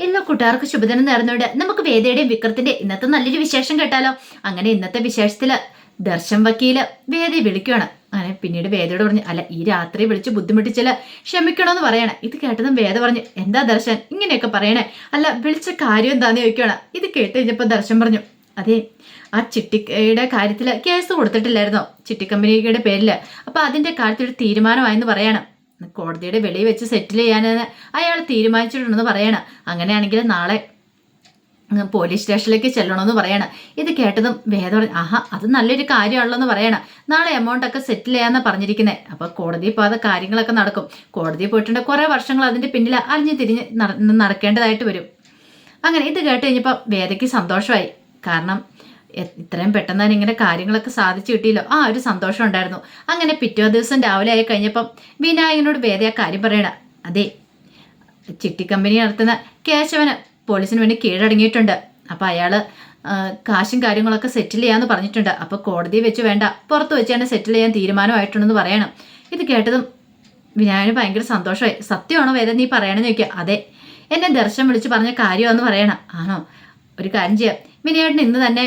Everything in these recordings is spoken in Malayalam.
എല്ലാ കൂട്ടുകാർക്ക് ശുഭദിനം നേർന്നുകൊണ്ട് നമുക്ക് വേദയുടെയും വിക്രത്തിന്റെ ഇന്നത്തെ നല്ലൊരു വിശേഷം കേട്ടാലോ? അങ്ങനെ ഇന്നത്തെ വിശേഷത്തിൽ ദർശൻ വക്കീൽ വേദയെ വിളിക്കുകയാണ്. അങ്ങനെ പിന്നീട് വേദയോട് പറഞ്ഞു അല്ല ഈ രാത്രി വിളിച്ച് ബുദ്ധിമുട്ടിച്ചില്ല ക്ഷമിക്കണമെന്ന് പറയണേ. ഇത് കേട്ടതും വേദ പറഞ്ഞു എന്താ ദർശൻ? ഇങ്ങനെയൊക്കെ പറയണേ. അല്ല വിളിച്ച കാര്യം എന്താന്ന് ചോദിക്കുകയാണ്. ഇത് കേട്ട് കഴിഞ്ഞപ്പോൾ ദർശൻ പറഞ്ഞു അതെ ആ ചിട്ടിയുടെ കാര്യത്തിൽ കേസ് കൊടുത്തിട്ടില്ലായിരുന്നോ? ചിട്ടി കമ്പനിയുടെ പേരിൽ അപ്പോൾ അതിന്റെ കാര്യത്തിൽ ഒരു തീരുമാനമായെന്ന് പറയണം. കോടതിയുടെ വെളിയിൽ വെച്ച് സെറ്റിൽ ചെയ്യാൻ അയാൾ തീരുമാനിച്ചിട്ടുണ്ടെന്ന് പറയണം. അങ്ങനെയാണെങ്കിൽ നാളെ പോലീസ് സ്റ്റേഷനിലേക്ക് ചെല്ലണമെന്ന് പറയണം. ഇത് കേട്ടതും വേദ ആഹാ അത് നല്ലൊരു കാര്യമാണല്ലോ എന്ന് പറയണം. നാളെ എമൗണ്ട് ഒക്കെ സെറ്റിൽ ചെയ്യാമെന്ന് പറഞ്ഞിരിക്കുന്നത് അപ്പൊ കോടതിയിൽ പോകാതെ കാര്യങ്ങളൊക്കെ നടക്കും. കോടതി പോയിട്ടുണ്ട് കുറേ വർഷങ്ങൾ അതിന്റെ പിന്നിൽ അറിഞ്ഞ് തിരിഞ്ഞ് നടക്കേണ്ടതായിട്ട് വരും. അങ്ങനെ ഇത് കേട്ട് കഴിഞ്ഞപ്പോൾ വേദയ്ക്ക് സന്തോഷമായി. കാരണം ഇത്രയും പെട്ടെന്ന് ഇങ്ങനെ കാര്യങ്ങളൊക്കെ സാധിച്ചു കിട്ടിയല്ലോ. ആ ഒരു സന്തോഷം ഉണ്ടായിരുന്നു. അങ്ങനെ പിറ്റേ ദിവസം രാവിലെ ആയി കഴിഞ്ഞപ്പം വിനായകനോട് വേദ ആ കാര്യം പറയണ അതെ ചിട്ടി കമ്പനി നടത്തുന്ന കേശവന് പോലീസിന് വേണ്ടി കീഴടങ്ങിയിട്ടുണ്ട്. അപ്പം അയാൾ കാശും കാര്യങ്ങളൊക്കെ സെറ്റിൽ ചെയ്യാന്ന് പറഞ്ഞിട്ടുണ്ട്. അപ്പോൾ കോടതി വെച്ച് വേണ്ട പുറത്ത് വെച്ച് തന്നെ സെറ്റിൽ ചെയ്യാൻ തീരുമാനമായിട്ടുണ്ടെന്ന് പറയണം. ഇത് കേട്ടതും വിനായകന് ഭയങ്കര സന്തോഷമായി. സത്യമാണോ വേദ നീ പറയണമെന്ന് ചോദിക്കുക അതെ എന്നെ ദർശനം വിളിച്ച് പറഞ്ഞ കാര്യമാണെന്ന് പറയണം. ആണോ? ഒരു കാര്യം ചെയ്യാം. വിനയേട്ടൻ ഇന്ന് തന്നെ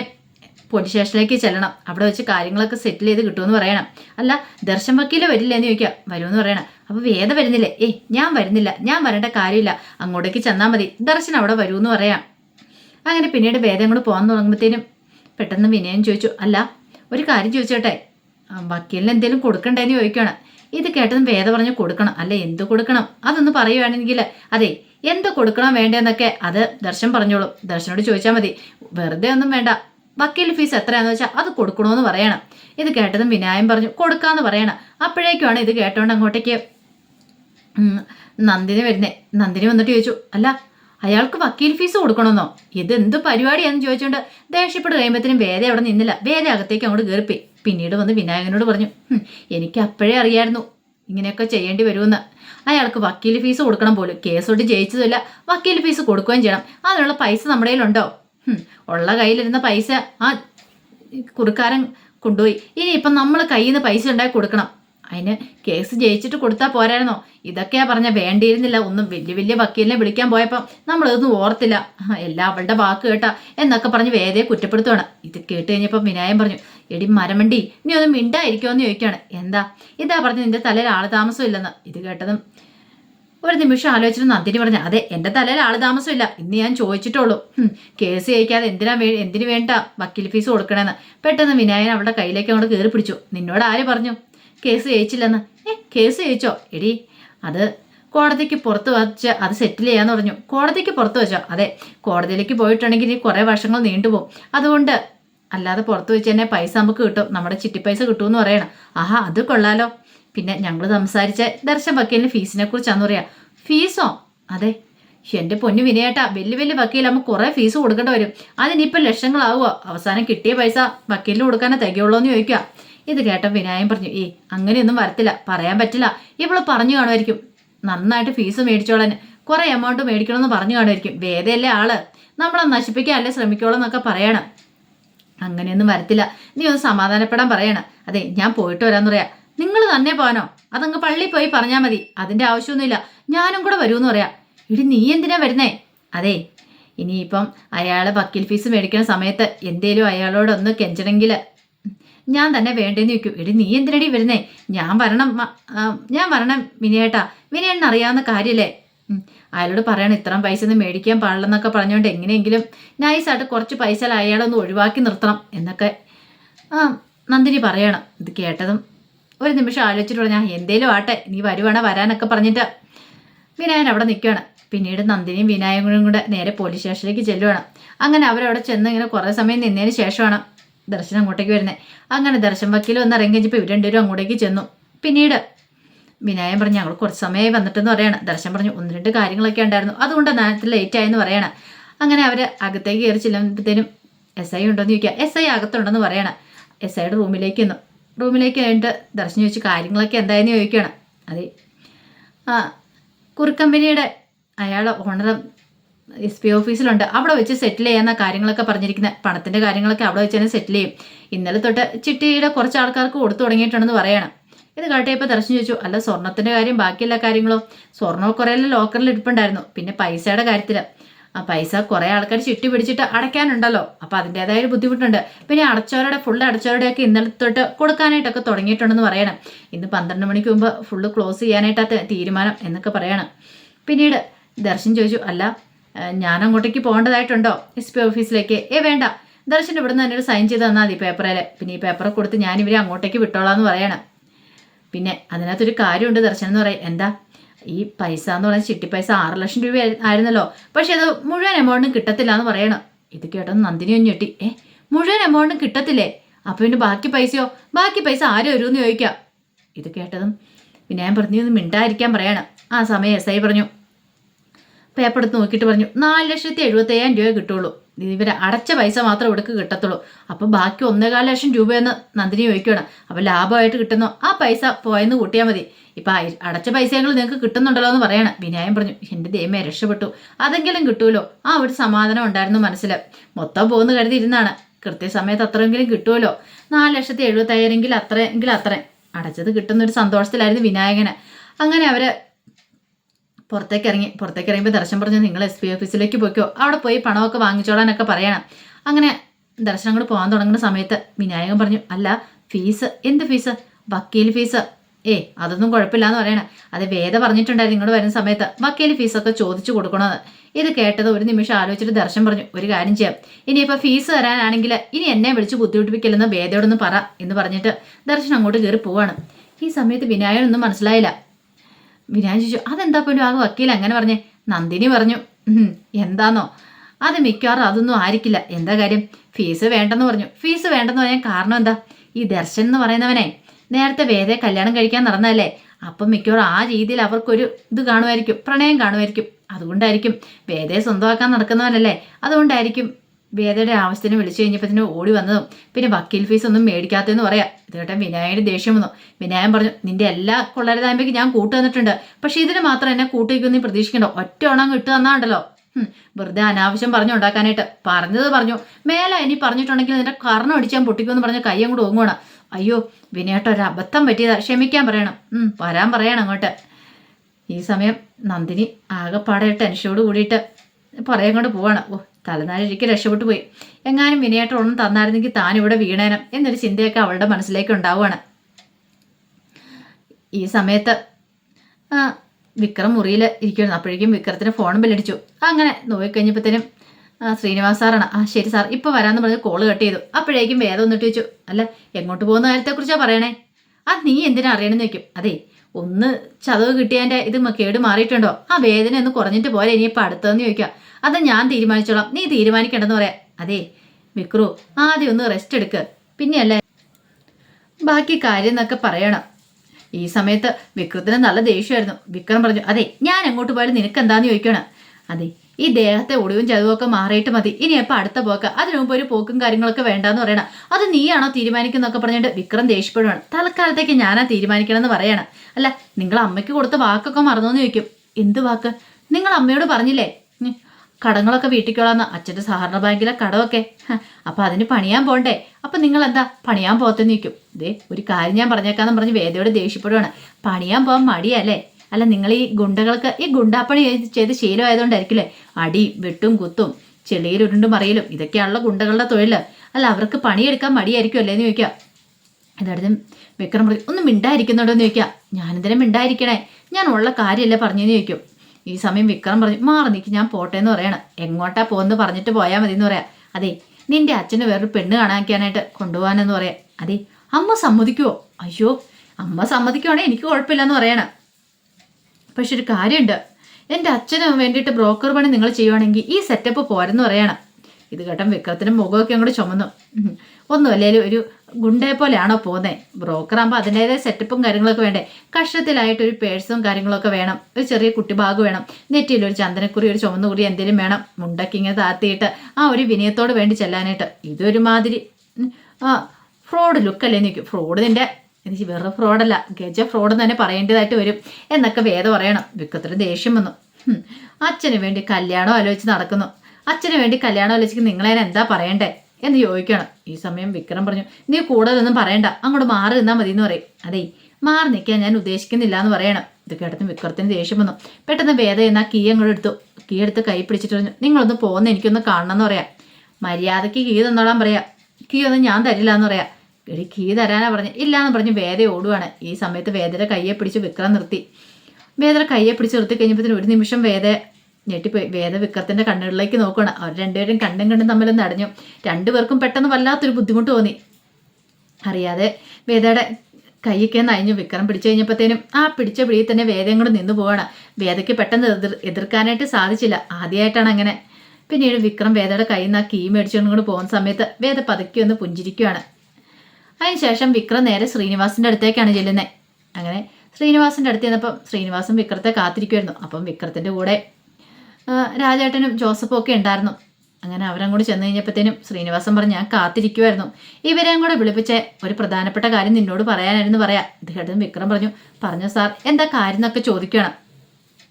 പോലീസ് സ്റ്റേഷനിലേക്ക് ചെല്ലണം. അവിടെ വെച്ച് കാര്യങ്ങളൊക്കെ സെറ്റിൽ ചെയ്ത് കിട്ടുമെന്ന് പറയണം. അല്ല ദർശൻ വക്കീൽ വരില്ല എന്ന് ചോദിക്കുക. വരുമെന്ന് പറയണം. അപ്പോൾ വേദ വരുന്നില്ലേ? ഏയ് ഞാൻ വരുന്നില്ല. ഞാൻ വരേണ്ട കാര്യമില്ല. അങ്ങോട്ടേക്ക് ചെന്നാൽ മതി. ദർശൻ അവിടെ വരുമെന്ന് പറയാം. അങ്ങനെ പിന്നീട് വേദം കൂടെ പോകാൻ തുടങ്ങുമ്പോഴത്തേനും പെട്ടെന്ന് വിനയൻ ചോദിച്ചു. അല്ല ഒരു കാര്യം ചോദിച്ചോട്ടെ? വക്കീലിന് എന്തെങ്കിലും കൊടുക്കണ്ടേന്ന് ചോദിക്കുകയാണ് ഇത് കേട്ടതും വേദ പറഞ്ഞു കൊടുക്കണം. അല്ല എന്ത് കൊടുക്കണം? അതൊന്ന് പറയുവാണെങ്കിൽ അതെ എന്ത് കൊടുക്കണം വേണ്ടതെന്നൊക്കെ അത് ദർശൻ പറഞ്ഞോളും. ദർശനോട് ചോദിച്ചാൽ മതി. വെറുതെ ഒന്നും വേണ്ട. വക്കീൽ ഫീസ് എത്രയാന്ന് വെച്ചാൽ അത് കൊടുക്കണമെന്ന് പറയണം. ഇത് കേട്ടതും വിനായം പറഞ്ഞു കൊടുക്കാന്ന് പറയണം. അപ്പോഴേക്കുമാണ് ഇത് കേട്ടോണ്ട് അങ്ങോട്ടേക്ക് നന്ദിനി വരുന്നേ. നന്ദിനി വന്നിട്ട് ചോദിച്ചു അല്ല അയാൾക്ക് വക്കീൽ ഫീസ് കൊടുക്കണമെന്നോ ഇത് എന്ത് പരിപാടിയാണെന്ന് ചോദിച്ചുകൊണ്ട് ദേഷ്യപ്പെട്ട് കഴിയുമ്പോഴത്തേനും വേദ അവിടെ നിന്നില്ല. വേദ അകത്തേക്ക് അങ്ങോട്ട് കയറിപ്പി പിന്നീട് വന്ന് വിനായകനോട് പറഞ്ഞു എനിക്ക് അപ്പോഴേ അറിയായിരുന്നു ഇങ്ങനെയൊക്കെ ചെയ്യേണ്ടി വരുമെന്ന്. അയാൾക്ക് വക്കീൽ ഫീസ് കൊടുക്കണം പോലും. കേസോട്ട് ജയിച്ചതുമില്ല. വക്കീൽ ഫീസ് കൊടുക്കുകയും ചെയ്യണം. അതിനുള്ള പൈസ നമ്മുടെ കയ്യിലുണ്ടോ? ഉള്ള കയ്യിലിരുന്ന പൈസ ആ കുറുക്കാരൻ കൊണ്ടുപോയി. ഇനി ഇപ്പം നമ്മൾ കയ്യിൽ നിന്ന് പൈസ ഉണ്ടാക്കി കൊടുക്കണം. അതിന് കേസ് ജയിച്ചിട്ട് കൊടുത്താൽ പോരായിരുന്നോ? ഇതൊക്കെയാ പറഞ്ഞ വേണ്ടിയിരുന്നില്ല. ഒന്നും വലിയ വലിയ വക്കീലിനെ വിളിക്കാൻ പോയപ്പോൾ നമ്മളിതൊന്നും ഓർത്തില്ല. എല്ലാം അവളുടെ വാക്ക് കേട്ടാ എന്നൊക്കെ പറഞ്ഞ് വേദയെ കുറ്റപ്പെടുത്തുവാണ്. ഇത് കേട്ട് കഴിഞ്ഞപ്പോൾ വിനായം പറഞ്ഞു എടി മരമണ്ടി നീ ഒന്ന് മിണ്ടായിരിക്കുമോ എന്ന് ചോദിക്കുകയാണ്. എന്താ? ഇതാ പറഞ്ഞ് നിന്റെ തലയിൽ ആൾ താമസം ഇല്ലെന്ന് ഇത് കേട്ടതും ഒരു നിമിഷം ആലോചിച്ചിട്ട് നന്ദിനി പറഞ്ഞു അതെ എന്റെ തലയിൽ ആൾ താമസമില്ല. ഇന്ന് ഞാൻ ചോദിച്ചിട്ടുള്ളൂ. കേസ് ജയിക്കാതെ എന്തിനാ എന്തിനു വേണ്ട? വക്കീൽ ഫീസ് കൊടുക്കണമെന്ന് പെട്ടെന്ന് വിനായൻ അവളുടെ കയ്യിലേക്ക് അങ്ങോട്ട് കയറി പിടിച്ചു. നിന്നോട് ആര് പറഞ്ഞു? കേസ് ജയിച്ചില്ലെന്ന് ഏ കേസ് ജയിച്ചോ എടി അത് കോടതിക്ക് പുറത്ത് വച്ച് അത് സെറ്റിൽ ചെയ്യാന്ന് പറഞ്ഞു. കോടതിക്ക് പുറത്ത് വെച്ചോ? അതെ കോടതിയിലേക്ക് പോയിട്ടുണ്ടെങ്കിൽ ഇനി കുറേ വർഷങ്ങൾ നീണ്ടുപോകും അതുകൊണ്ട് അല്ലാതെ പുറത്ത് വെച്ച് തന്നെ പൈസ നമുക്ക് കിട്ടും. നമ്മുടെ ചിട്ടി പൈസ കിട്ടുമെന്ന് പറയണം. ആഹാ അത് കൊള്ളാലോ. പിന്നെ ഞങ്ങൾ സംസാരിച്ച ദർശൻ വക്കീലിന് ഫീസിനെ കുറിച്ചാന്ന് പറയാ. ഫീസോ? അതെ. എന്റെ പൊന്നു വിനയേട്ടാ വലിയ വലിയ വക്കീലാകുമ്പോൾ കുറേ ഫീസ് കൊടുക്കേണ്ടി വരും. അതിനിപ്പോൾ ലക്ഷങ്ങളാവുമോ അവസാനം കിട്ടിയ പൈസ വക്കീലിന് കൊടുക്കാനേ തികയുള്ളൂ എന്ന് ചോദിക്കുക ഇത് കേട്ട വിനായം പറഞ്ഞു ഏ അങ്ങനെയൊന്നും വരത്തില്ല പറയാൻ പറ്റില്ല. ഇവൾ പറഞ്ഞു കാണുമായിരിക്കും. നന്നായിട്ട് ഫീസ് മേടിച്ചോളാൻ. കുറേ എമൗണ്ട് മേടിക്കണമെന്ന് പറഞ്ഞു കാണുമായിരിക്കും. വേദയല്ലേ ആൾ. നമ്മളെ നശിപ്പിക്കാനല്ലേ ശ്രമിക്കോളൂ എന്നൊക്കെ പറയണം. അങ്ങനെയൊന്നും വരത്തില്ല. നീ ഒന്ന് സമാധാനപ്പെടാൻ പറയണം. അതെ ഞാൻ പോയിട്ട് വരാന്ന് പറയാ. നിങ്ങൾ തന്നെ പോകാനോ? അതങ്ങ് പള്ളി പോയി പറഞ്ഞാൽ മതി. അതിന്റെ ആവശ്യമൊന്നുമില്ല. ഞാനും കൂടെ വരൂന്ന് പറയാം. ഇടി നീ എന്തിനാ വരുന്നേ? അതെ ഇനിയിപ്പം അയാൾ വക്കീൽ ഫീസ് മേടിക്കുന്ന സമയത്ത് എന്തേലും അയാളോടൊന്ന് കെഞ്ചണമെങ്കിൽ ഞാൻ തന്നെ വേണ്ടേന്ന് ചോദിക്കും. എടി നീ എന്തിനടി വരുന്നേ? ഞാൻ വരണം ഞാൻ വരണം വിനയേട്ടാ. വിനയേട്ടന് അറിയാവുന്ന കാര്യമല്ലേ അയാളോട് പറയണം ഇത്രയും പൈസ ഒന്നും മേടിക്കാൻ പാടില്ലെന്നൊക്കെ പറഞ്ഞുകൊണ്ട് എങ്ങനെയെങ്കിലും നൈസായിട്ട് കുറച്ച് പൈസ അയാളൊന്ന് ഒഴിവാക്കി നിർത്തണം എന്നൊക്കെ നന്ദിനി പറയണം. ഇത് കേട്ടതും ഒരു നിമിഷം ആലോചിച്ചിട്ട് പറഞ്ഞാൽ എന്തേലും ആട്ടെ നീ വരുവാണോ വരാനൊക്കെ പറഞ്ഞിട്ട്. വിനായൻ അവിടെ നിൽക്കുകയാണ് പിന്നീട് നന്ദിനിയും വിനായകനും കൂടെ നേരെ പോലീസ് സ്റ്റേഷനിലേക്ക് ചെല്ലുവാണ്. അങ്ങനെ അവരവിടെ ചെന്ന് ഇങ്ങനെ കുറേ സമയം നിന്നതിന് ശേഷമാണ് ദർശനം അങ്ങോട്ടേക്ക് വരുന്നത്. അങ്ങനെ ദർശൻ വക്കീൽ വന്ന് കഴിഞ്ഞപ്പോൾ ഇവർ രണ്ടുപേരും അങ്ങോട്ടേക്ക് ചെന്നു. പിന്നീട് വിനായൻ പറഞ്ഞു ഞങ്ങൾ കുറച്ച് സമയമായി വന്നിട്ടെന്ന് പറയാണ്. ദർശൻ പറഞ്ഞു ഒന്ന് രണ്ട് കാര്യങ്ങളൊക്കെ ഉണ്ടായിരുന്നു. അതുകൊണ്ട് നേരത്തെ ലേറ്റ് ആയെന്ന് പറയാണ്. അങ്ങനെ അവർ അകത്തേക്ക് കയറി ചെല്ലുമ്പോഴത്തേനും എസ് ഐ ഉണ്ടോയെന്ന് ചോദിക്കുക. എസ് ഐ അകത്തുണ്ടെന്ന് പറയണം. എസ് ഐയുടെ റൂമിലേക്ക് ചെന്നു. റൂമിലേക്ക് കഴിഞ്ഞിട്ട് ദർശനം ചോദിച്ചു കാര്യങ്ങളൊക്കെ എന്തായെന്ന് ചോദിക്കണം. അതെ. ആ കുറുക്കമ്പനിയുടെ അയാൾ ഓണർ എസ് പി ഓഫീസിലുണ്ട് അവിടെ വെച്ച് സെറ്റിൽ ചെയ്യാന്ന കാര്യങ്ങളൊക്കെ പറഞ്ഞിരിക്കുന്ന. പണത്തിന്റെ കാര്യങ്ങളൊക്കെ അവിടെ വെച്ച് തന്നെ സെറ്റിൽ ചെയ്യും. ഇന്നലെ തൊട്ട് ചിട്ടിയുടെ കുറച്ച് ആൾക്കാർക്ക് കൊടുത്തു തുടങ്ങിയിട്ടുണ്ടെന്ന് പറയണം. ഇത് കേട്ടപ്പോൾ ദർശനം ചോദിച്ചു അല്ല സ്വർണത്തിന്റെ കാര്യം ബാക്കിയെല്ലാ കാര്യങ്ങളോ? സ്വർണം കുറേ ലോക്കറിൽ ഇരിപ്പുണ്ടായിരുന്നു. പിന്നെ പൈസയുടെ കാര്യത്തിൽ ആ പൈസ കുറേ ആൾക്കാർ ചുറ്റി പിടിച്ചിട്ട് അടയ്ക്കാനുണ്ടല്ലോ. അപ്പോൾ അതിന്റെതായ ഒരു ബുദ്ധിമുട്ടുണ്ട്. പിന്നെ അടച്ചവരുടെ ഫുള്ള് അടച്ചവരുടെയൊക്കെ ഇന്നലെ തൊട്ട് കൊടുക്കാനായിട്ടൊക്കെ തുടങ്ങിയിട്ടുണ്ടെന്ന് പറയണം. ഇന്ന് പന്ത്രണ്ട് മണിക്ക് മുമ്പ് ഫുള്ള് ക്ലോസ് ചെയ്യാനായിട്ടാ തീരുമാനം എന്നൊക്കെ പറയണം. പിന്നീട് ദർശൻ ചോദിച്ചു അല്ല ഞാൻ അങ്ങോട്ടേക്ക് പോകേണ്ടതായിട്ടുണ്ടോ? എസ് പി ഓഫീസിലേക്ക്. ഏ വേണ്ട. ദർശൻ ഇവിടുന്ന് തന്നെ ഒരു സൈൻ ചെയ്ത് തന്നാൽ മതി പേപ്പറിൽ. പിന്നെ ഈ പേപ്പർ കൊടുത്ത് ഞാൻ ഇവരെ അങ്ങോട്ടേക്ക് വിട്ടോളാം എന്ന് പറയണം. പിന്നെ അതിനകത്തൊരു കാര്യമുണ്ട് ദർശനം എന്ന് പറയും. എന്താ? ഈ പൈസ എന്ന് പറയുന്നത് ചിട്ടി പൈസ ആറ് ലക്ഷം രൂപ ആയി- ആയിരുന്നല്ലോ. പക്ഷെ അത് മുഴുവൻ എമൗണ്ടും കിട്ടത്തില്ല എന്ന് പറയണം. ഇത് കേട്ടോ നന്ദിനി ഒന്ന് ഞെട്ടി. ഏ മുഴുവൻ എമൗണ്ടും കിട്ടത്തില്ലേ? അപ്പോൾ പിന്നെ ബാക്കി പൈസയോ? ബാക്കി പൈസ ആരും വരുമെന്ന് ചോദിക്കാം. ഇത് കേട്ടതും പിന്നെ ഞാൻ പറഞ്ഞു മിണ്ടായിരിക്കാൻ പറയണം. ആ സമയം എസ് ഐ പറഞ്ഞു. പേപ്പർ എടുത്ത് നോക്കിയിട്ട് പറഞ്ഞു നാല് ലക്ഷത്തി എഴുപത്തയ്യായിരം രൂപ കിട്ടുള്ളൂ. ഇവരെ അടച്ച പൈസ മാത്രം ഇവിടേക്ക് കിട്ടത്തുള്ളൂ. അപ്പം ബാക്കി ഒന്നേകാൽ ലക്ഷം രൂപയെന്ന് നന്ദിനി ചോദിക്കണം അപ്പം ലാഭമായിട്ട് കിട്ടുന്നു ആ പൈസ പോയെന്ന് കൂട്ടിയാൽ മതി. ഇപ്പം അടച്ച പൈസ ഞങ്ങൾ നിങ്ങൾക്ക് കിട്ടുന്നുണ്ടല്ലോ എന്ന് പറയണം. വിനായം പറഞ്ഞു എന്റെ ദൈവമേ രക്ഷപ്പെട്ടു. അതെങ്കിലും കിട്ടുമല്ലോ ആ ഒരു സമാധാനം ഉണ്ടായിരുന്നു മനസ്സിൽ മൊത്തം പോകുന്ന കരുതി ഇരുന്നാണ്. കൃത്യസമയത്ത് അത്രയെങ്കിലും കിട്ടുമല്ലോ നാല് ലക്ഷത്തി എഴുപത്തയ്യായിരെങ്കിൽ അത്രയെങ്കിൽ അത്രയും. അടച്ചത് കിട്ടുന്ന ഒരു സന്തോഷത്തിലായിരുന്നു വിനായകന്. അങ്ങനെ അവർ പുറത്തേക്ക് ഇറങ്ങി പുറത്തേക്ക് ഇറങ്ങിയപ്പോൾ ദർശൻ പറഞ്ഞു നിങ്ങൾ എസ് പി ഓഫീസിലേക്ക് പോയിക്കോ. അവിടെ പോയി പണമൊക്കെ വാങ്ങിച്ചോളാനൊക്കെ പറയണം. അങ്ങനെ ദർശനം അങ്ങോട്ട് പോകാൻ തുടങ്ങുന്ന സമയത്ത് വിനായകൻ പറഞ്ഞു അല്ല ഫീസ്? എന്ത് ഫീസ്? വക്കീൽ ഫീസ്? ഏ അതൊന്നും കുഴപ്പമില്ല എന്ന് പറയണേ. അത് വേദ പറഞ്ഞിട്ടുണ്ടായിരുന്നു നിങ്ങൾ വരുന്ന സമയത്ത്. വക്കീൽ ഫീസൊക്കെ ചോദിച്ചു കൊടുക്കണമെന്ന് ഇത് കേട്ടത് ഒരു നിമിഷം ആലോചിച്ചിട്ട് ദർശൻ പറഞ്ഞു ഒരു കാര്യം ചെയ്യാം. ഇനിയിപ്പോൾ ഫീസ് തരാനാണെങ്കിൽ ഇനി എന്നെ വിളിച്ച് ബുദ്ധിമുട്ടിപ്പിക്കില്ലെന്ന് വേദയോടൊന്ന് പറ എന്ന് പറഞ്ഞിട്ട് ദർശൻ അങ്ങോട്ട് കയറി പോവാണ്. ഈ സമയത്ത് വിനായകനൊന്നും മനസ്സിലായില്ല. ചോദിച്ചു അതെന്താ പോലും ആ വക്കീൽ അങ്ങനെ പറഞ്ഞു? നന്ദിനി പറഞ്ഞു "ഉം, എന്താന്നോ? അത് മിക്കവാറും അതൊന്നും ആയിരിക്കില്ല. എന്താ കാര്യം? ഫീസ് വേണ്ടെന്ന് പറഞ്ഞു. ഫീസ് വേണ്ടെന്ന് പറയാൻ കാരണം എന്താ? ഈ ദർശൻ എന്ന് പറയുന്നവനെ നേരത്തെ വേദയെ കല്യാണം കഴിക്കാൻ നടന്നതല്ലേ? അപ്പം മിക്കവാറും ആ രീതിയിൽ അവർക്കൊരു ഇത് കാണുമായിരിക്കും പ്രണയം കാണുമായിരിക്കും. അതുകൊണ്ടായിരിക്കും വേദയെ സ്വന്തമാക്കാൻ നടക്കുന്നവനല്ലേ? അതുകൊണ്ടായിരിക്കും വേദയുടെ ആവശ്യത്തിന് വിളിച്ചു കഴിഞ്ഞപ്പോൾ ഓടി വന്നതും പിന്നെ വക്കീൽ ഫീസ് ഒന്നും മേടിക്കാത്തതെന്ന് പറയാം. ഇത് കേട്ടാൽ വിനായകന് ദേഷ്യം വന്നു. വിനായകൻ പറഞ്ഞു നിന്റെ എല്ലാ കൊള്ളരുതായ്മയ്ക്ക് ഞാൻ കൂട്ടു തന്നിട്ടുണ്ട്. പക്ഷെ ഇതിന് മാത്രം എന്നെ കൂട്ടിക്കൊന്നും പ്രതീക്ഷിക്കണ്ടോ. ഒറ്റ ഓണം കിട്ടു തന്നാണ്ടല്ലോ വെറുതെ അനാവശ്യം പറഞ്ഞു ഉണ്ടാക്കാനായിട്ട് പറഞ്ഞത് പറഞ്ഞു. മേല ഇനി പറഞ്ഞിട്ടുണ്ടെങ്കിൽ നിന്റെ കർണം അടിച്ചാൻ പൊട്ടിക്കുമെന്ന് പറഞ്ഞ കൈ അങ്ങോട്ട് ഓങ്ങുവാണ്. അയ്യോ വിനയേട്ട ഒരു അബദ്ധം പറ്റിയതാ. ക്ഷമിക്കാൻ പറയണം. വരാൻ പറയണം അങ്ങോട്ട്. ഈ സമയം നന്ദിനി ആകെപ്പാടെ ടെൻഷനോട് കൂടിയിട്ട് പറയാൻ കൊണ്ട് പോവാണ്. ഓ തലനാരിക്ക് രക്ഷപ്പെട്ടു പോയി. എങ്ങാനും വിനയേട്ടം ഒന്നും തന്നായിരുന്നെങ്കിൽ താൻ ഇവിടെ വീണേനം എന്നൊരു ചിന്തയൊക്കെ അവളുടെ മനസ്സിലേക്ക് ഉണ്ടാവുകയാണ്. ഈ സമയത്ത് വിക്രം മുറിയിൽ ഇരിക്കുന്നു അപ്പോഴേക്കും വിക്രത്തിന് ഫോൺ ബില്ലടിച്ചു അങ്ങനെ നോക്കിക്കഴിഞ്ഞപ്പോഴത്തേനും ശ്രീനിവാസ് സാറാണ്. ആ ശരി സാർ ഇപ്പോൾ വരാമെന്ന് പറഞ്ഞ് കോൾ കട്ട് ചെയ്തു. അപ്പോഴേക്കും വേദം ഒന്നിട്ട് വെച്ചു അല്ല എങ്ങോട്ട് പോകുന്ന കാര്യത്തെക്കുറിച്ചാണ് പറയണേ? ആ നീ എന്തിനാ അറിയണമെന്ന് വെക്കും അതെ ഒന്ന് ചതവ് കിട്ടിയതിന്റെ ഇത് കേട് മാറിയിട്ടുണ്ടോ? ആ വേദന ഒന്ന് കുറഞ്ഞിട്ട് പോരെ ഇനിയിപ്പോൾ അടുത്തതെന്ന് ചോദിക്കാം. അത് ഞാൻ തീരുമാനിച്ചോളാം. നീ തീരുമാനിക്കേണ്ടെന്ന് പറയാം. അതെ വിക്രു ആദ്യം ഒന്ന് റെസ്റ്റ് എടുക്ക്. പിന്നെയല്ലേ ബാക്കി കാര്യം എന്നൊക്കെ പറയണം. ഈ സമയത്ത് വിക്രത്തിന് നല്ല ദേഷ്യമായിരുന്നു. വിക്രം പറഞ്ഞു അതെ ഞാൻ എങ്ങോട്ട് പോയാലും നിനക്ക് എന്താന്ന് ചോദിക്കണം? അതെ ഈ ദേഹത്തെ ഒടിവും ചതവും ഒക്കെ മാറിയിട്ട് മതി. ഇനി എപ്പോൾ അടുത്ത പോക്ക്. അതിനു മുമ്പ് ഒരു പോക്കും കാര്യങ്ങളൊക്കെ വേണ്ടാന്ന് പറയണം. അത് നീയാണോ തീരുമാനിക്കുന്നൊക്കെ പറഞ്ഞിട്ട് വിക്രം ദേഷ്യപ്പെടുവാണ്. തൽക്കാലത്തേക്ക് ഞാനാ തീരുമാനിക്കണമെന്ന് പറയണം. അല്ല നിങ്ങൾ അമ്മയ്ക്ക് കൊടുത്ത വാക്കൊക്കെ മറന്നോന്ന് ചോദിക്കും. എന്ത് വാക്ക്? നിങ്ങൾ അമ്മയോട് പറഞ്ഞില്ലേ? കടങ്ങളൊക്കെ വീട്ടിക്കോളാന്ന് അച്ഛന്റെ സഹകരണ ബാങ്കിലെ കടമൊക്കെ. അപ്പം അതിന് പണിയാൻ പോണ്ടേ? അപ്പം നിങ്ങൾ എന്താ പണിയാൻ പോകത്തെന്ന് നിൽക്കും. ദേ ഒരു കാര്യം ഞാൻ പറഞ്ഞേക്കാന്ന് പറഞ്ഞ് വേദയോട് ദേഷ്യപ്പെടുവാണ്. പണിയാൻ പോകാൻ മടിയല്ലേ? അല്ല നിങ്ങൾ ഈ ഗുണ്ടകൾക്ക് ഈ ഗുണ്ടാപ്പണി ചെയ്ത് ശീലമായതുകൊണ്ടായിരിക്കില്ലേ? അടി വെട്ടും കുത്തും ചെളിയിൽ ഉരുണ്ടും മറിയലും ഇതൊക്കെയാണല്ലോ ഗുണ്ടകളുടെ തൊഴിൽ അല്ല അവർക്ക് പണിയെടുക്കാൻ മടിയായിരിക്കും അല്ലേ എന്ന് ചോദിക്കാം. ഇതടുത്ത് വിക്രം ഒന്ന് മിണ്ടായിരിക്കുന്നുണ്ടോ എന്ന് ചോദിക്കാം. ഞാനെന്തിനും മിണ്ടായിരിക്കണേ ഞാൻ ഉള്ള കാര്യമല്ലേ പറഞ്ഞെന്ന് ചോദിക്കും. ഈ സമയം വിക്രം പറഞ്ഞു മാറി നിൽക്ക് ഞാൻ പോട്ടെ എന്ന് പറയണം. എങ്ങോട്ടാ പോകുന്നത് പറഞ്ഞിട്ട് പോയാൽ മതി എന്ന് പറയാം. അതെ നിന്റെ അച്ഛന് വേറൊരു പെണ്ണ് കാണാക്കാനായിട്ട് കൊണ്ടുപോകാനെന്ന് പറയാം. അതെ അമ്മ സമ്മതിക്കുമോ അയ്യോ അമ്മ സമ്മതിക്കുവാണെങ്കിൽ എനിക്ക് കുഴപ്പമില്ലെന്ന് പറയണം. പക്ഷെ ഒരു കാര്യമുണ്ട്. എന്റെ അച്ഛന് വേണ്ടിയിട്ട് ബ്രോക്കർ പണി നിങ്ങൾ ചെയ്യുവാണെങ്കിൽ ഈ സെറ്റപ്പ് പോരെന്ന് പറയണം. ഇത് കേട്ടൻ വിക്രത്തിന്റെ മുഖമൊക്കെ അങ്ങോട്ട് ചുമന്നു. ഉം. ഒന്നും അല്ലേലും ഒരു ഗുണ്ടയെ പോലെയാണോ പോകുന്നത് ബ്രോക്കർ ആകുമ്പോൾ അതിന്റെതായ സെറ്റപ്പും കാര്യങ്ങളൊക്കെ വേണ്ടേ? കഷ്ടത്തിലായിട്ട് ഒരു പേഴ്സും കാര്യങ്ങളൊക്കെ വേണം. ഒരു ചെറിയ കുട്ടി ബാഗ് വേണം. നെറ്റിയിൽ ഒരു ചന്ദനക്കുറി ഒരു ചുമന്ന കുറി എന്തെങ്കിലും വേണം. മുണ്ടക്കിങ്ങനെ താത്തിയിട്ട് ആ ഒരു വിനയത്തോട് വേണ്ടി ചെല്ലാനായിട്ട്. ഇതൊരുമാതിരി ആ ഫ്രോഡ് ലുക്കല്ലേ നിൽക്കും ഫ്രോഡ് നിന്റെ എനിക്ക് വേറെ ഫ്രോഡല്ല ഗജ ഫ്രോഡ് തന്നെ പറയേണ്ടതായിട്ട് വരും. എന്നൊക്കെ വേദം പറയണം. വിക്കത്തിന് ദേഷ്യം വന്നു. അച്ഛന് വേണ്ടി കല്യാണം ആലോചിച്ച് നടക്കുന്നു. അച്ഛന് വേണ്ടി കല്യാണം ആലോചിച്ച് നിങ്ങളതിനെന്താ പറയണ്ടേ? എന്ന് ചോദിക്കണം? ഈ സമയം വിക്രം പറഞ്ഞു നീ കൂടുതലൊന്നും പറയണ്ട അങ്ങോട്ട് മാറി നിന്നാൽ മതി എന്ന് പറയും. അതേ മാറി നിൽക്കാൻ ഞാൻ ഉദ്ദേശിക്കുന്നില്ല എന്ന് പറയണം. ഇത് കേട്ടതും വിക്രത്തിന് ദേഷ്യം വന്നു. പെട്ടെന്ന് വേദ എന്ന കീ അങ്ങോട്ട് എടുത്തു. കീ എടുത്ത് കൈ പിടിച്ചിട്ട് പറഞ്ഞു നിങ്ങളൊന്ന് പോകുന്ന എനിക്കൊന്ന് കാണണം എന്ന് പറയാം. മര്യാദയ്ക്ക് കീ തന്നോളാൻ പറയാം. കീ ഒന്നും ഞാൻ തരില്ല എന്ന് പറയാം. എടി കീ തരാനാ പറഞ്ഞു. ഇല്ല എന്ന് പറഞ്ഞ് വേദ ഓടുവാണ്. ഈ സമയത്ത് വേദയുടെ കയ്യെ പിടിച്ച് വിക്രം നിർത്തി. വേദയുടെ കയ്യെ പിടിച്ച് നിർത്തി കഴിഞ്ഞപ്പോഴത്തേനും ഒരു നിമിഷം വേദ ഞെട്ടിപ്പോയി. വേദവിക്രത്തിന്റെ കണ്ണുകളിലേക്ക് നോക്കണം അവർ രണ്ടുപേരും കണ്ണും കണ്ണും തമ്മിലൊന്ന് അടഞ്ഞു. രണ്ടുപേർക്കും പെട്ടെന്ന് വല്ലാത്തൊരു ബുദ്ധിമുട്ട് തോന്നി. അറിയാതെ വേദയുടെ കൈയൊക്കെ നയഞ്ഞു വിക്രം പിടിച്ചു കഴിഞ്ഞപ്പോഴത്തേനും ആ പിടിച്ച പിടിയിൽ തന്നെ വേദം നിന്നു പോവാണ്. വേദയ്ക്ക് പെട്ടെന്ന് എതിർ എതിർക്കാനായിട്ട് സാധിച്ചില്ല. ആദ്യമായിട്ടാണ് അങ്ങനെ. പിന്നീട് വിക്രം വേദയുടെ കയ്യിൽ നിന്ന് ആ കീ മേടിച്ചുകൊണ്ട് പോകുന്ന സമയത്ത് വേദ പതുക്കി ഒന്ന് പുഞ്ചിരിക്കുകയാണ് അതിനുശേഷം വിക്രം നേരെ ശ്രീനിവാസിന്റെ അടുത്തേക്കാണ് ചെല്ലുന്നത് അങ്ങനെ ശ്രീനിവാസിന്റെ അടുത്ത് ചെന്നപ്പം ശ്രീനിവാസും വിക്രത്തെ കാത്തിരിക്കുമായിരുന്നു അപ്പം വിക്രത്തിന്റെ കൂടെ രാജേട്ടനും ജോസഫും ഒക്കെ ഉണ്ടായിരുന്നു. അങ്ങനെ അവരും കൂടി ചെന്ന് കഴിഞ്ഞപ്പോഴത്തേനും ശ്രീനിവാസൻ പറഞ്ഞ് ഞാൻ കാത്തിരിക്കുമായിരുന്നു ഇവരെയും കൂടെ വിളിപ്പിച്ച ഒരു പ്രധാനപ്പെട്ട കാര്യം നിന്നോട് പറയാനായിരുന്നു പറയാം. ഇത് കേട്ടതും വിക്രം പറഞ്ഞു പറഞ്ഞു സാർ എന്താ കാര്യം എന്നൊക്കെ ചോദിക്കണം.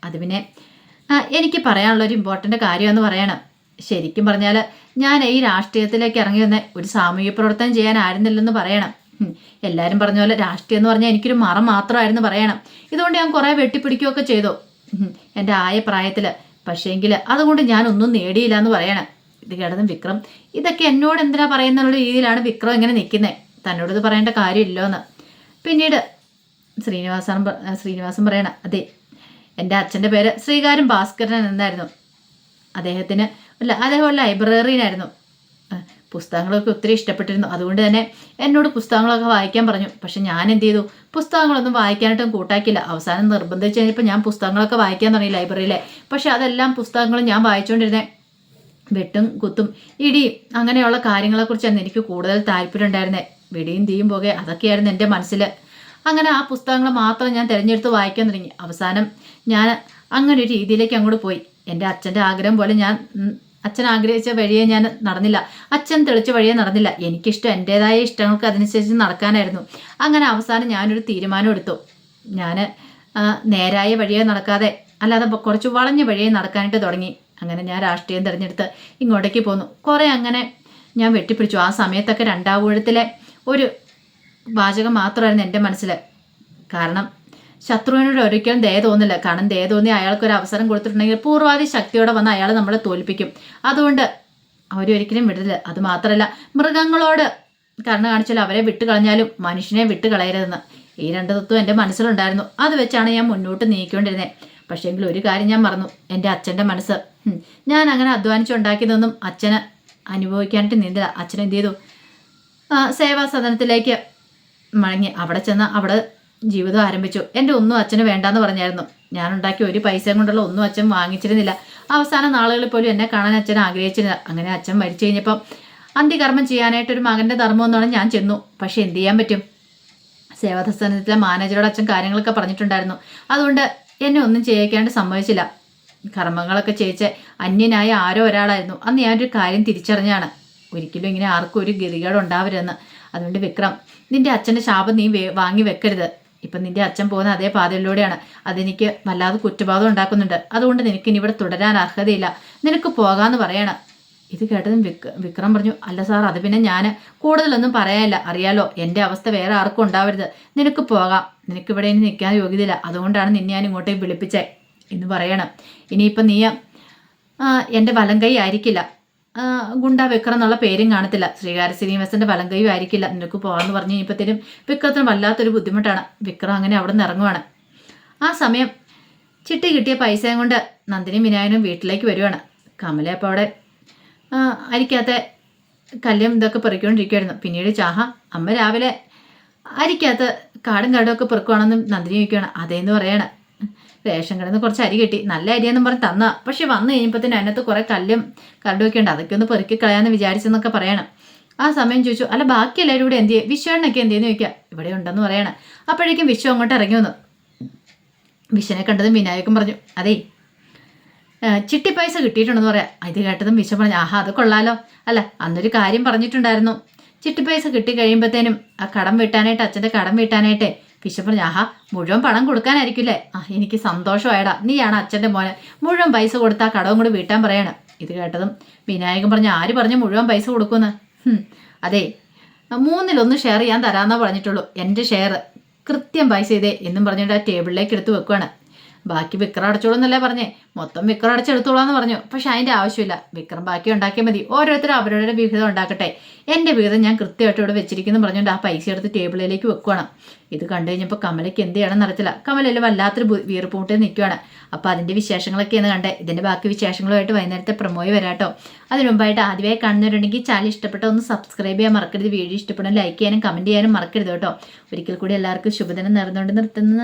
അത് പിന്നെ എനിക്ക് പറയാനുള്ള ഒരു ഇമ്പോർട്ടന്റ് കാര്യമെന്ന് പറയണം. ശരിക്കും പറഞ്ഞാൽ ഞാൻ ഈ രാഷ്ട്രീയത്തിലേക്ക് ഇറങ്ങി വന്ന ഒരു സാമൂഹ്യ പ്രവർത്തനം ചെയ്യാനായിരുന്നില്ലെന്ന് പറയണം. എല്ലാവരും പറഞ്ഞ പോലെ രാഷ്ട്രീയം എന്ന് പറഞ്ഞാൽ എനിക്കൊരു മറം മാത്രമായിരുന്നു പറയണം. ഇതുകൊണ്ട് ഞാൻ കുറേ വെട്ടിപ്പിടിക്കുകയൊക്കെ ചെയ്തു. എന്റെ ആയ പ്രായത്തിൽ പക്ഷേങ്കിൽ അതുകൊണ്ട് ഞാൻ ഒന്നും നേടിയില്ല എന്ന് പറയണം. ഇത് കേട്ടതും വിക്രം ഇതൊക്കെ എന്നോട് എന്തിനാ പറയുന്നുള്ള രീതിയിലാണ് വിക്രം ഇങ്ങനെ നിൽക്കുന്നത് തന്നോട് ഇത് പറയേണ്ട കാര്യമില്ലോ എന്ന് പിന്നീട് ശ്രീനിവാസൻ ശ്രീനിവാസം ശ്രീനിവാസൻ പറയണം അതെ എന്റെ അച്ഛന്റെ പേര് ശ്രീകാരം ഭാസ്കരൻ എന്നായിരുന്നു. അദ്ദേഹത്തിന് അല്ല അദ്ദേഹം ലൈബ്രറിയിലായിരുന്നു പുസ്തകങ്ങളൊക്കെ ഒത്തിരി ഇഷ്ടപ്പെട്ടിരുന്നു. അതുകൊണ്ട് തന്നെ എന്നോട് പുസ്തകങ്ങളൊക്കെ വായിക്കാൻ പറഞ്ഞു. പക്ഷെ ഞാൻ എന്ത് ചെയ്തു? പുസ്തകങ്ങളൊന്നും വായിക്കാനായിട്ടും കൂട്ടാക്കില്ല അവസാനം നിർബന്ധിച്ച് കഴിഞ്ഞപ്പോൾ ഞാൻ പുസ്തകങ്ങളൊക്കെ വായിക്കാൻ തുടങ്ങി ലൈബ്രറിയിലെ. പക്ഷെ അതെല്ലാം പുസ്തകങ്ങളും ഞാൻ വായിച്ചുകൊണ്ടിരുന്നേ വെട്ടും കുത്തും ഇടിയും അങ്ങനെയുള്ള കാര്യങ്ങളെക്കുറിച്ചാണ് എനിക്ക് കൂടുതൽ താല്പര്യം വെടിയും തീയും പോകെ അതൊക്കെയായിരുന്നു എന്റെ മനസ്സിൽ അങ്ങനെ ആ പുസ്തകങ്ങൾ മാത്രം ഞാൻ തിരഞ്ഞെടുത്ത് വായിക്കാൻ തുടങ്ങി. അവസാനം ഞാൻ അങ്ങനെ ഒരു രീതിയിലേക്ക് അങ്ങോട്ട് പോയി. എന്റെ അച്ഛന്റെ ആഗ്രഹം പോലെ ഞാൻ അച്ഛൻ ആഗ്രഹിച്ച വഴിയെ ഞാൻ നടന്നില്ല. അച്ഛൻ തെളിച്ച വഴിയെ നടന്നില്ല. എനിക്കിഷ്ടം എന്റെതായ ഇഷ്ടങ്ങൾക്ക് അതിനനുസരിച്ച് നടക്കാനായിരുന്നു. അങ്ങനെ അവസാനം ഞാനൊരു തീരുമാനം എടുത്തു. ഞാൻ നേരായ വഴിയെ നടക്കാതെ അല്ലാതെ കുറച്ച് വളഞ്ഞ വഴിയെ നടക്കാനായിട്ട് തുടങ്ങി. അങ്ങനെ ഞാൻ രാഷ്ട്രീയം തിരഞ്ഞെടുത്ത് ഇങ്ങോട്ടേക്ക് പോന്നു. കുറേ അങ്ങനെ ഞാൻ വെട്ടിപ്പിടിച്ചു. ആ സമയത്തൊക്കെ രണ്ടാവൂഴത്തിലെ ഒരു വാചകം മാത്രമായിരുന്നു എന്റെ മനസ്സിൽ കാരണം ശത്രുവിനോട് ഒരിക്കലും ദയ തോന്നില്ല. കാരണം ദയ തോന്നി അയാൾക്ക് ഒരു അവസരം കൊടുത്തിട്ടുണ്ടെങ്കിൽ പൂർവാധി ശക്തിയോടെ വന്ന് അയാൾ നമ്മളെ തോൽപ്പിക്കും. അതുകൊണ്ട് അവരൊരിക്കലും വിടില്ല അത് മാത്രമല്ല മൃഗങ്ങളോട് കണ്ണ് കാണിച്ചാൽ അവരെ വിട്ട് കളഞ്ഞാലും മനുഷ്യനെ വിട്ട് കളയരുതെന്ന് ഈ രണ്ട് തത്വം എന്റെ മനസ്സിലുണ്ടായിരുന്നു. അത് വെച്ചാണ് ഞാൻ മുന്നോട്ട് നീക്കിക്കൊണ്ടിരുന്നത് പക്ഷേങ്കിൽ ഒരു കാര്യം ഞാൻ മറന്നു. എന്റെ അച്ഛന്റെ മനസ്സ്. ഞാൻ അങ്ങനെ അധ്വാനിച്ചുണ്ടാക്കിയതൊന്നും അച്ഛന് അനുഭവിക്കാനായിട്ട് നീന്തില്ല അച്ഛൻ ചെയ്തു? സേവാ സദനത്തിലേക്ക് മടങ്ങി. അവിടെ ചെന്ന് അവിടെ ജീവിതം ആരംഭിച്ചു. എന്റെ ഒന്നും അച്ഛന് വേണ്ടാന്ന് പറഞ്ഞായിരുന്നു. ഞാൻ ഉണ്ടാക്കിയ ഒരു പൈസയും കൊണ്ടുള്ള ഒന്നും അച്ഛൻ വാങ്ങിച്ചിരുന്നില്ല. അവസാന നാളുകളിൽ പോലും എന്നെ കാണാൻ അച്ഛൻ ആഗ്രഹിച്ചിരുന്നില്ല. അങ്ങനെ അച്ഛൻ മരിച്ചു കഴിഞ്ഞപ്പം അന്ത്യകർമ്മം ചെയ്യാനായിട്ട് ഒരു മകന്റെ ധർമ്മം എന്നാണ് ഞാൻ ചെന്നു. പക്ഷേ എന്ത് ചെയ്യാൻ പറ്റും? സേവാദസ്ഥാനത്തിലെ മാനേജറോട് അച്ഛൻ കാര്യങ്ങളൊക്കെ പറഞ്ഞിട്ടുണ്ടായിരുന്നു. അതുകൊണ്ട് എന്നെ ഒന്നും ചെയ്യിക്കാണ്ട് സമ്മതിച്ചില്ല. കർമ്മങ്ങളൊക്കെ ചെയ്യിച്ച് അന്യനായ ആരോ ഒരാളായിരുന്നു. അന്ന് ഞാനൊരു കാര്യം തിരിച്ചറിഞ്ഞാണ്. ഒരിക്കലും ഇങ്ങനെ ആർക്കും ഒരു ഗതികേട് ഉണ്ടാവരുതെന്ന് അതുകൊണ്ട് വിക്രം നിന്റെ അച്ഛന്റെ ശാപം നീ വാങ്ങി വെക്കരുത്. ഇപ്പം നിന്റെ അച്ഛൻ പോകുന്ന അതേ പാതയിലൂടെയാണ്. അതെനിക്ക് വല്ലാതെ കുറ്റബോധം ഉണ്ടാക്കുന്നുണ്ട്. അതുകൊണ്ട് നിനക്ക് ഇനി ഇവിടെ തുടരാൻ അർഹതയില്ല. നിനക്ക് പോകാമെന്ന് പറയണം. ഇത് കേട്ടതും വിക് വിക്രം പറഞ്ഞു അല്ല സാർ അത് പിന്നെ ഞാൻ കൂടുതലൊന്നും പറയാനില്ല. അറിയാലോ എന്റെ അവസ്ഥ വേറെ ആർക്കും ഉണ്ടാവരുത്. നിനക്ക് പോകാം. നിനക്ക് ഇവിടെ ഇനി നിൽക്കാൻ യോഗ്യതയില്ല. അതുകൊണ്ടാണ് നിന്നെ ഞാൻ ഇങ്ങോട്ടേക്ക് വിളിപ്പിച്ചേ എന്ന് പറയണം. ഇനിയിപ്പം നീ എന്റെ വലം കൈ ആയിരിക്കില്ല. ഗുണ്ട വിക്രം എന്നുള്ള പേരും കാണത്തില്ല. ശ്രീകാര ശ്രീനിവാസന്റെ വലം ആയിരിക്കില്ല. നിനക്ക് പോകാമെന്ന് പറഞ്ഞു കഴിഞ്ഞപ്പോഴത്തേനും വിക്രത്തിന് വല്ലാത്തൊരു ബുദ്ധിമുട്ടാണ്. വിക്രം അങ്ങനെ അവിടെ നിന്ന് ഇറങ്ങുവാണ്. ആ സമയം ചിട്ടി കിട്ടിയ പൈസയും കൊണ്ട് നന്ദിനി വിനായനും വീട്ടിലേക്ക് വരുവാണ്. കമല അപ്പോൾ അവിടെ അരിക്കാത്ത കല്ലും ഇതൊക്കെ പെറുക്കിക്കൊണ്ടിരിക്കുമായിരുന്നു പിന്നീട് ചാഹ അമ്മ രാവിലെ അരിക്കാത്ത കാടും കാടും ഒക്കെ പെറുക്കുവാണെന്നും നന്ദിനി ചോദിക്കുകയാണ് അതേന്ന് പറയാണ്. റേഷൻ കടന്ന് കുറച്ച് അരി കിട്ടി. നല്ല അരിയെന്നും പറഞ്ഞ് തന്ന. പക്ഷെ വന്നു കഴിഞ്ഞപ്പോൾ തന്നെ അതിനകത്ത് കുറേ കല്ലും കരടും ഒക്കെ ഉണ്ട്. അതൊക്കെ ഒന്ന് പെറുക്കി കളയാമെന്ന് വിചാരിച്ചെന്നൊക്കെ പറയണം. ആ സമയം ചോദിച്ചു അല്ല ബാക്കി എല്ലാവരും കൂടെ എന്ത് ചെയ്യും വിശ്വണ്ണൊക്കെ എന്ത് ചെയ്യുന്നു ചോദിക്കുക ഇവിടെ ഉണ്ടെന്ന് പറയണം. അപ്പോഴേക്കും വിശ്വ അങ്ങോട്ട് ഇറങ്ങി വന്നു. വിശ്വനെ കണ്ടതും വിനായകൻ പറഞ്ഞു അതേ ചിട്ടി പൈസ കിട്ടിയിട്ടുണ്ടെന്ന് പറയാം. ഇത് കേട്ടതും വിശ്വ പറഞ്ഞു ആഹാ അത് കൊള്ളാലോ. അല്ല അന്നൊരു കാര്യം പറഞ്ഞിട്ടുണ്ടായിരുന്നു. ചിട്ടി പൈസ കിട്ടി കഴിയുമ്പോഴത്തേനും ആ കടം വീട്ടാനായിട്ട് അച്ഛന്റെ കടം വീട്ടാനായിട്ട് വിശ്വ പറഞ്ഞു ആഹാ മുഴുവൻ പണം കൊടുക്കാനായിരിക്കില്ലേ? ആ എനിക്ക് സന്തോഷമായടാ നീയാണ് അച്ഛന്റെ മോനെ. മുഴുവൻ പൈസ കൊടുത്ത് ആ കടവും കൂടി വീട്ടാൻ പറയണം. ഇത് കേട്ടതും വിനായകൻ പറഞ്ഞു ആര് പറഞ്ഞു മുഴുവൻ പൈസ കൊടുക്കുമെന്ന്? അതെ മൂന്നിലൊന്ന് ഷെയർ ചെയ്യാൻ തരാമെന്നാണ് പറഞ്ഞിട്ടുള്ളൂ എന്റെ ഷെയർ കൃത്യം പൈസ ഇതേ എന്നും പറഞ്ഞിട്ട് ആ ടേബിളിലേക്ക് എടുത്ത് വെക്കുവാണ്. ബാക്കി വിക്രം അടച്ചോളൂ എന്നല്ലേ പറഞ്ഞേ? മൊത്തം വിക്രം അടച്ചെടുത്തോളാന്ന് പറഞ്ഞു. പക്ഷെ അതിന്റെ ആവശ്യമില്ല. വിക്രം ബാക്കി ഉണ്ടാക്കിയാൽ മതി. ഓരോരുത്തരും അവരവരുടെ വിഹിതം ഉണ്ടാക്കട്ടെ. എന്റെ വിഹിതം ഞാൻ കൃത്യമായിട്ട് ഇവിടെ വെച്ചിരിക്കുന്നു പറഞ്ഞുകൊണ്ട് ആ പൈസ എടുത്ത് ടേബിളിലേക്ക് വെക്കുവാണ്. ഇത് കണ്ടു കഴിഞ്ഞപ്പോൾ കമലയ്ക്ക് എന്ത് ചെയ്യണം നടത്തില്ല കമലയിൽ വല്ലാത്തൊരു വീർപ്പ് മുട്ടേ നിൽക്കുവാണ്. അപ്പോൾ അതിന്റെ വിശേഷങ്ങളൊക്കെയാണ് കണ്ടേ. ഇതിന്റെ ബാക്കി വിശേഷങ്ങളുമായിട്ട് വൈകുന്നേരത്തെ പ്രമോയി വരാട്ടോ അതിനു മുമ്പായിട്ട് ആദ്യമായി കാണുന്നവരുണ്ടെങ്കിൽ ചാനൽ ഇഷ്ടപ്പെട്ടോ ഒന്ന് സബ്സ്ക്രൈബ് ചെയ്യാൻ മറക്കരുത്. വീഡിയോ ഇഷ്ടപ്പെടാൻ ലൈക്ക് ചെയ്യാനും കമന്റ് ചെയ്യാനും മറക്കരുത് കേട്ടോ. ഒരിക്കൽ കൂടി എല്ലാവർക്കും ശുഭദിനം നേർന്നുകൊണ്ട് നിർത്തുന്നത്